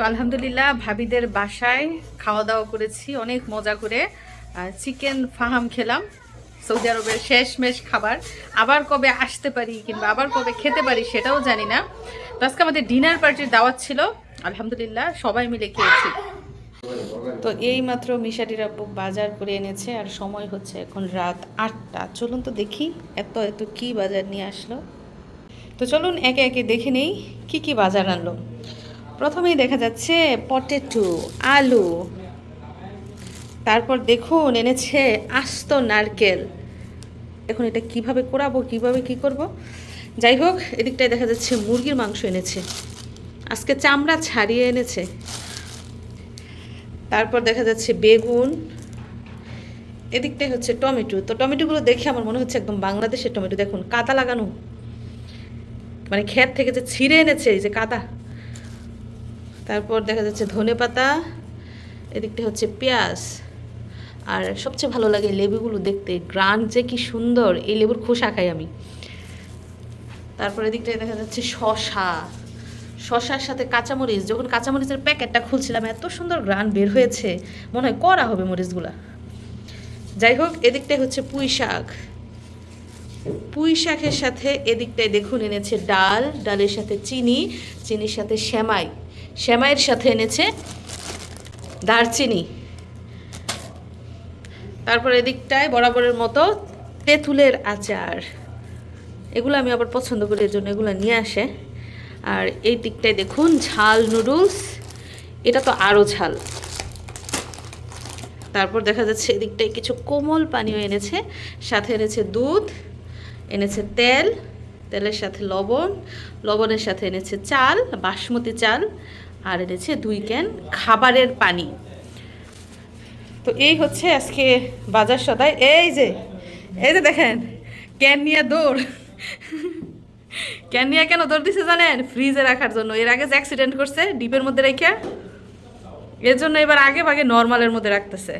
তো আলহামদুলিল্লাহ ভাবিদের বাসায় খাওয়া দাওয়া করেছি, অনেক মজা করে। চিকেন ফাহাম খেলাম, সৌদি আরবের শেষমেশ খাবার। আবার কবে আসতে পারি কিংবা আবার কবে খেতে পারি সেটাও জানি না। তো আজকে আমাদের ডিনার পার্টির দাওয়াত ছিল, আলহামদুলিল্লাহ সবাই মিলে খেয়েছি। তো এই মাত্র মিশাটির আপু বাজার করে এনেছে, আর সময় হচ্ছে এখন রাত আটটা। চলুন তো দেখি এত এত কি বাজার নিয়ে আসলো। তো চলুন একে একে দেখে নেই, কি কি বাজার আনলো। প্রথমেই দেখা যাচ্ছে পটেটো, আলু। তারপর দেখুন এনেছে আস্ত নারকেল। এখন এটা কীভাবে করাবো, কীভাবে কি করব? যাই হোক, এদিকটায় দেখা যাচ্ছে মুরগির মাংস এনেছে। আজকে চামড়া ছাড়িয়ে এনেছে। তারপর দেখা যাচ্ছে বেগুন। এদিকটাই হচ্ছে টমেটো। তো টমেটোগুলো দেখে আমার মনে হচ্ছে একদম বাংলাদেশের টমেটো। দেখুন কাদা লাগানো। মানে ক্ষেত থেকে যে ছিঁড়ে এনেছে, এই যে কাদা তারপর দেখা যাচ্ছে ধনে পাতা, এদিকটা হচ্ছে পেঁয়াজ। আর সবচেয়ে ভালো লাগে লেবুগুলো দেখতে, গ্রান যে কি সুন্দর, এই লেবুর খোসা খাই আমি। তারপর এদিকটায় দেখা যাচ্ছে শশা। শশার সাথে কাঁচামরিচ, যখন কাঁচামরিচের প্যাকেটটা খুলছিলাম, এত সুন্দর গ্রান বের হয়েছে, মনে হয় করা হবে মরিচগুলা। যাই হোক, এদিকটায় হচ্ছে পুঁই শাক। পুঁই শাকের সাথে এদিকটায় দেখুন এনেছে ডাল, ডালের সাথে চিনি, চিনির সাথে সেমাই। সেমাইয়ের সাথে এনেছে দারচিনি। তারপর এদিকটায় বরাবরের মতো তেঁতুলের আচার। এগুলো আমি আবার পছন্দ করি এর জন্য এগুলো নিয়ে আসে। আর এই দিকটায় দেখুন, ঝাল নুডলস। এটা তো আরও ঝাল। তারপর দেখা যাচ্ছে এদিকটায় কিছু কোমল পানীয় এনেছে, সাথে এনেছে দুধ, এনেছে তেল। তেলের সাথে লবণ, লবণের সাথে এনেছে চাল, বাসমতি চাল, আর এনেছে দুই ক্যান খাবারের পানি। তো এই হচ্ছে আজকে বাজার সদাই। এই যে এই যে দেখেন, ক্যান নিয়ে দৌড়। ক্যান নিয়ে কেন দৌড় দিছে জানেন? ফ্রিজে রাখার জন্য। এর আগে যে অ্যাক্সিডেন্ট করছে, ডিপের মধ্যে রেখে, এর জন্য এবার আগে ভাগে নর্মালের মধ্যে রাখতেছে।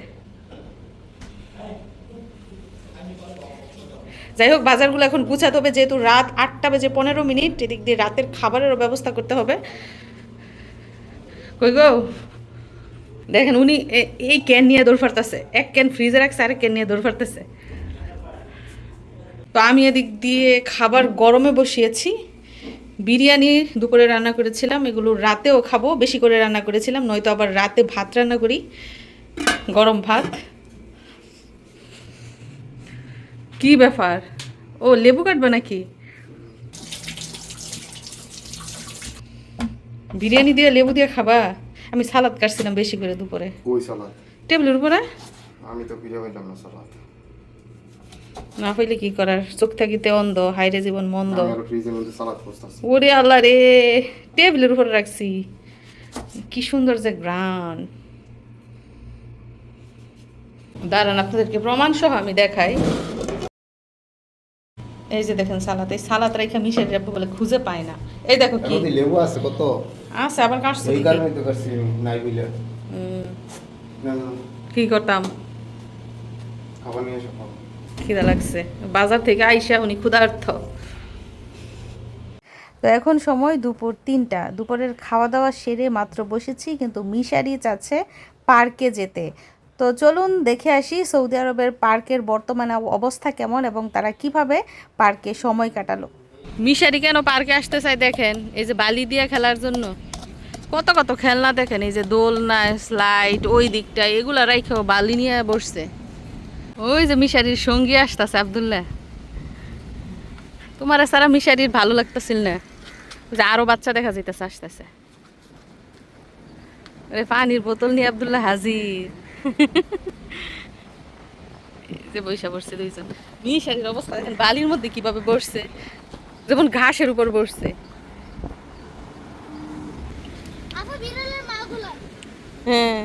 যাই হোক, বাজারগুলো এখন গুছাতে হবে, যেহেতু রাত আটটা বেজে পনেরো মিনিট, এদিক দিয়ে রাতের খাবারেরও ব্যবস্থা করতে হবে। কই গো? দেখেন উনি এই ক্যান নিয়ে দৌড় ফারতেছে এক ক্যান ফ্রিজে রাখছে, আরেক ক্যান নিয়ে দৌড় ফারতেছে তো আমি এদিক দিয়ে খাবার গরমে বসিয়েছি। বিরিয়ানি দুপুরে রান্না করেছিলাম, এগুলো রাতেও খাব, বেশি করে রান্না করেছিলাম, নয়তো আবার রাতে ভাত রান্না করি। গরম ভাত। কি ব্যাপার? ও লেবু কাটবে নাকি? বিরিয়ানি দিয়ে লেবু দিয়ে খাবা? আমি সালাদ কাটছিলাম বেশি করে দুপুরে। কই সালাদ? টেবিলের উপরে? আমি তো ফিরে পাইলাম না সালাদ। না হইলে কি করার? চোখ থাকিতে অন্ধ হাইরে জীবন মন্দ। ওরে আল্লাহ রে টেবিলের উপরে রাখছি। কি সুন্দর যে গ্রান দাঁড়ান আপনাদেরকে প্রমাণ সহ আমি দেখাই। এই যে দেখেন সালাদ এই সালাদ রেখে মিশে যাবে বলে খুঁজে পায় না। এই দেখো কি? এখন লেবু আছে কত? আছে আবার কাটছে এই কারণে তো করছি নাই বুঝলে না না। কি করতাম? খাবার নিয়ে এসো খিদা লাগছে। বাজার থেকে আইসা উনি ক্ষুধার্থ তো এখন সময় দুপুর তিনটা। দুপুরের খাওয়া দাওয়া সেরে মাত্র বসেছি কিন্তু মিশারি চাচ্ছে পার্কে যেতে। তো চলুন দেখে আসি সৌদি আরবের পার্কের বর্তমানে অবস্থা কেমন এবং তারা কীভাবে পার্কে সময় কাটালো। মিশারি কেন পার্কে আসতে চাই দেখেন? এই যে বালি দিয়ে খেলার জন্য। কত কত খেলনা দেখেন, এই যে দোলনা স্লাইড ওই দিকটা, এগুলা রাইখেও বালি নিয়ে বসছে। ওই যে মিশারির সঙ্গী আসতেছে, আবদুল্লাহ। তোমার সারা মিশারির ভালো লাগতেছিল না? যে আরও বাচ্চা দেখা যাইতেছে, আসতেছে। পানির বোতল নিয়ে আবদুল্লাহ হাজির। যে বৈশা বসছে দুইজন। মিশারির অবস্থা দেখেন বালির মধ্যে কীভাবে বসছে যেমন ঘাসের উপর বসছে। আপু হ্যাঁ।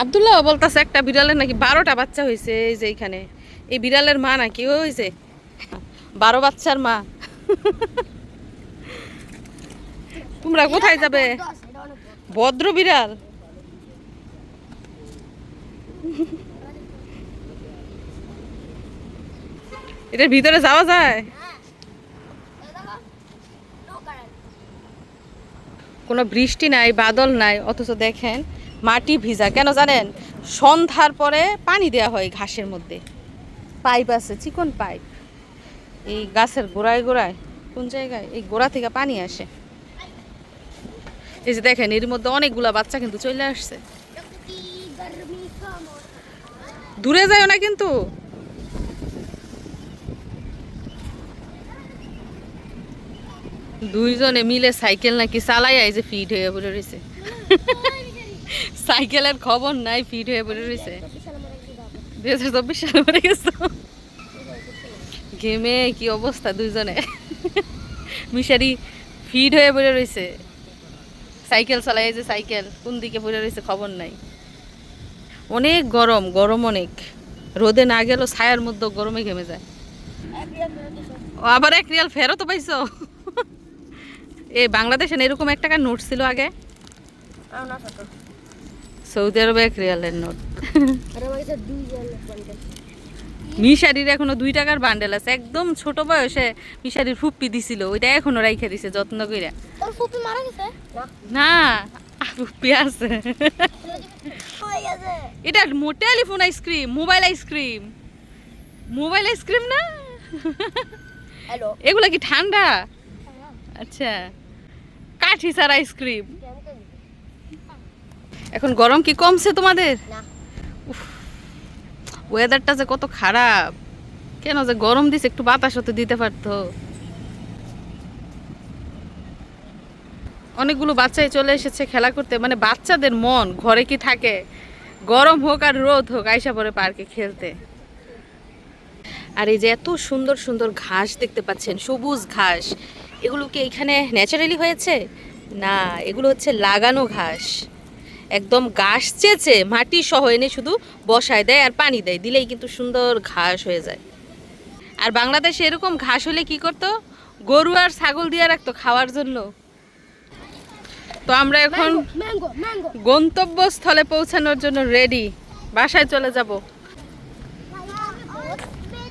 আবদুল্লাহ বলতাছে একটা বিড়ালের নাকি বারোটা বাচ্চা হয়েছে এই যে এখানে এই বিড়ালের মা নাকি হয়েছে বারো বাচ্চার মা। তোমরা কোথায় যাবে। ভদ্র বিড়াল। এটার ভিতরে যাওয়া যায়? কোনো বৃষ্টি নাই, বাদল নাই, অথচ দেখেন মাটি ভিজা। কেন জানেন? সন্ধ্যার পরে পানি দেওয়া হয় ঘাসের মধ্যে। পাইপ আছে, চিকন পাইপ। এই গাছের গোড়ায় গোড়ায়, কোন জায়গায়? এই গোড়া থেকে পানি আসে। এই যে দেখেন, এর মধ্যে অনেকগুলা বাচ্চা কিন্তু চলে আসছে। দূরে যাও না কিন্তু। দুইজনে মিলে সাইকেল নাকি চালাই যে ফিট হয়ে পড়ে রয়েছে সাইকেলের খবর নাই ফিট হয়ে পড়ে রয়েছে দুই হাজার চব্বিশ সালে মরে গেছো। ঘেমে কি অবস্থা দুইজনে? মিশারি ফিট হয়ে পড়ে রয়েছে সাইকেল চালাই যে সাইকেল কোন দিকে পড়ে রয়েছে খবর নাই। অনেক গরম গরম অনেক। রোদে না গেল ছায়ার মধ্যে গরমে ঘেমে যায়। আবার এক রিয়াল ফেরতও পাইছো? এ বাংলাদেশে এরকম এক টাকার নোট ছিল আগে? সৌদি আরবে এক রিয়ালের নোট মিশারির এখনও দুই টাকার বান্ডেল আছে। একদম ছোট বয়সে মিশারির ফুপ্পি দিছিল। ওইটা এখনও রাইখে দিছে যত্ন করে না আছে। এটা telephone ice cream mobile ice cream mobile ice cream না? এগুলা কি ঠান্ডা? আচ্ছা। কাঠি সার আইসক্রিম এখন গরম কি কমছে তোমাদের? ওয়েদারটা যে কত খারাপ। কেন যে গরম দিছে একটু বাতাস হতে দিতে পারতো। অনেকগুলো বাচ্চাই চলে এসেছে খেলা করতে। মানে বাচ্চাদের মন, ঘরে কি থাকে? গরম হোক আর রোদ হোক, আইসা পরে পার্কে খেলতে। আর এই যে এত সুন্দর সুন্দর ঘাস দেখতে পাচ্ছেন, সবুজ ঘাস। এগুলো কি এখানে ন্যাচারালি হয়েছে? না, এগুলো হচ্ছে লাগানো ঘাস। একদম ঘাস চেঁচে মাটি সহ এনে শুধু বসায় দেয় আর পানি দেয়, দিলেই কিন্তু সুন্দর ঘাস হয়ে যায়। আর বাংলাদেশে এরকম ঘাস হলে কি করতো? গরু আর ছাগল দিয়ে রাখতো খাওয়ার জন্য। তো আমরা এখন গন্তব্যস্থলে পৌঁছানোর জন্য রেডি বাসায় চলে যাব।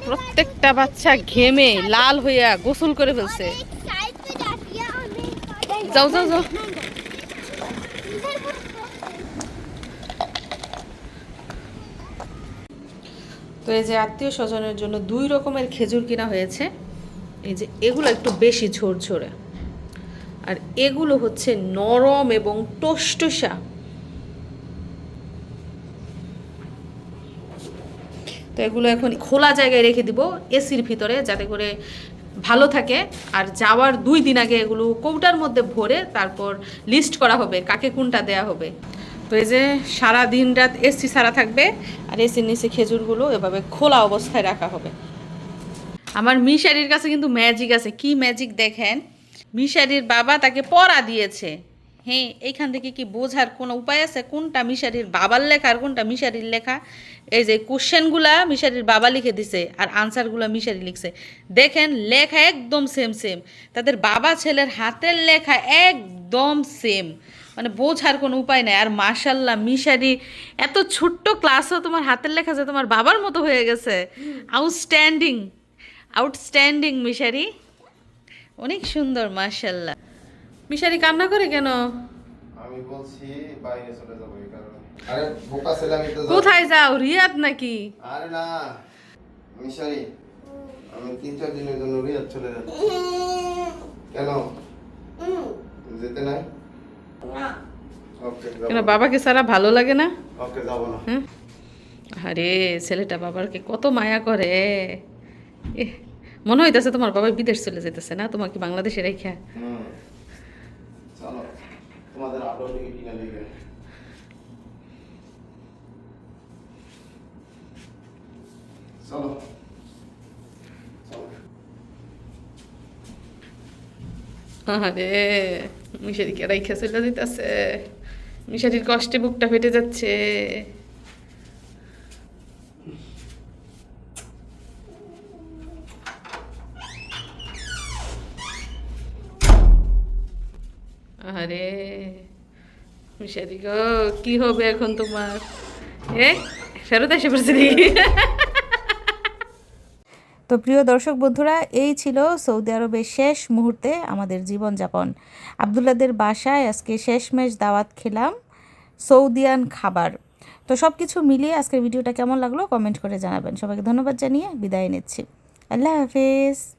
প্রত্যেকটা বাচ্চা ঘেমে লাল হইয়া গোসল করে ফেলছে। যাও যাও যাও। তো এই যে আত্মীয় স্বজনের জন্য দুই রকমের খেজুর কিনা হয়েছে। এই যে এগুলো একটু বেশি ঝোরঝোরে। আর এগুলো হচ্ছে নরম এবং টসটসা তো এগুলো এখন খোলা জায়গায় রেখে দিব এসির ভিতরে যাতে করে ভালো থাকে। আর যাওয়ার দুই দিন আগে এগুলো কৌটার মধ্যে ভরে তারপর লিস্ট করা হবে কাকে কোনটা দেয়া হবে। তো এই যে সারা দিন রাত এসি সারা থাকবে আর এসির নিচে খেজুরগুলো এভাবে খোলা অবস্থায় রাখা হবে। আমার মিশারির কাছে কিন্তু ম্যাজিক আছে। কি ম্যাজিক দেখেন? মিশারির বাবা তাকে পড়া দিয়েছে। হ্যাঁ এইখান থেকে কি বোঝার কোনো উপায় আছে? কোনটা মিশারির বাবার লেখা আর কোনটা মিশারির লেখা? এই যে কোশ্চেনগুলা মিশারির বাবা লিখে দিছে আর আনসারগুলা মিশারি লিখছে। দেখেন লেখা একদম সেম সেম তাদের বাবা ছেলের হাতের লেখা একদম সেম মানে বোঝার কোনো উপায় নাই। আর মাশাল্লাহ মিশারি এত ছোট্ট ক্লাসও তোমার হাতের লেখা যে তোমার বাবার মতো হয়ে গেছে। আউটস্ট্যান্ডিং আউটস্ট্যান্ডিং মিশারি। অনেক সুন্দর মাশাল্লাহ মিশারি কান্না করে কেন? আমি বলছি বাইরে চলে যাব এই কারণে। আরে বোকা ছেলে আমি তো কোথায় যাও রিয়াদ নাকি? আরে না। মিশারি আমি তিন চার দিনের জন্য রিয়াদ চলে যাচ্ছি কেন? যেতে নাই? ওকে কেন বাবাকে সারা ভালো লাগে না? ওকে যাব না। হ্যাঁ? আরে ছেলেটা বাবাকে কত মায়া করে। মনে হইতেছে তোমার বাবা বিদেশ চলে যেতেছে না? তোমাকে বাংলাদেশে রেখা? চলো আরে মিশারিকে রেখা চলে যেতেছে মিশারির কষ্টে বুকটা ফেটে যাচ্ছে। আরে মিশারি গো কি হবে এখন তোমার? এ, ফেরত এসে পড়ছে তো প্রিয় দর্শক বন্ধুরা, এই ছিল সৌদি আরবের শেষ মুহূর্তে আমাদের জীবনযাপন। আবদুল্লাদের বাসায় আজকে শেষমেশ দাওয়াত খেলাম সৌদিয়ান খাবার। তো সব কিছু মিলিয়ে আজকের ভিডিওটা কেমন লাগল কমেন্ট করে জানাবেন। সবাইকে ধন্যবাদ জানিয়ে বিদায় নিচ্ছি। আল্লাহ হাফিজ।